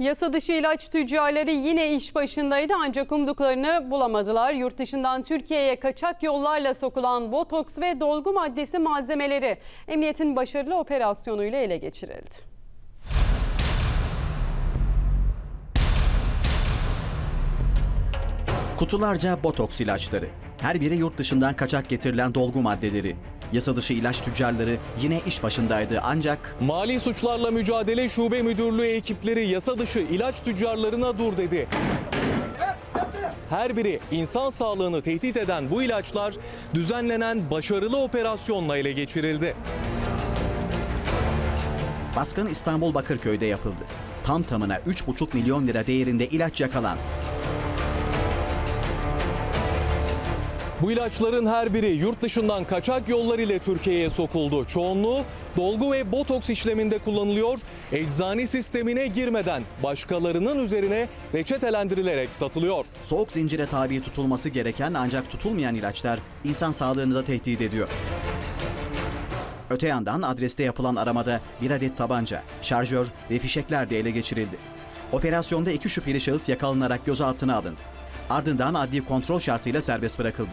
Yasa dışı ilaç tüccarları yine iş başındaydı ancak umduklarını bulamadılar. Yurt dışından Türkiye'ye kaçak yollarla sokulan botoks ve dolgu maddesi malzemeleri emniyetin başarılı operasyonuyla ele geçirildi. Kutularca botoks ilaçları. Her biri yurt dışından kaçak getirilen dolgu maddeleri. Yasa dışı ilaç tüccarları yine iş başındaydı ancak Mali Suçlarla Mücadele Şube Müdürlüğü ekipleri yasa dışı ilaç tüccarlarına dur dedi. Her biri insan sağlığını tehdit eden bu ilaçlar düzenlenen başarılı operasyonla ele geçirildi. baskın İstanbul Bakırköy'de yapıldı. Tam tamına 3,5 milyon lira değerinde ilaç yakalandı. Bu ilaçların her biri yurt dışından kaçak yollar ile Türkiye'ye sokuldu. Çoğunluğu dolgu ve botoks işleminde kullanılıyor. Eczane sistemine girmeden başkalarının üzerine reçetelendirilerek satılıyor. Soğuk zincire tabi tutulması gereken ancak tutulmayan ilaçlar insan sağlığını da tehdit ediyor. Öte yandan adreste yapılan aramada bir adet tabanca, şarjör ve fişekler de ele geçirildi. Operasyonda iki şüpheli şahıs yakalanarak gözaltına alındı. Ardından adli kontrol şartıyla serbest bırakıldı.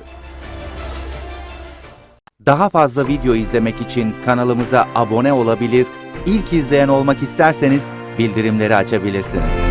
Daha fazla video izlemek için kanalımıza abone olabilir, ilk izleyen olmak isterseniz bildirimleri açabilirsiniz.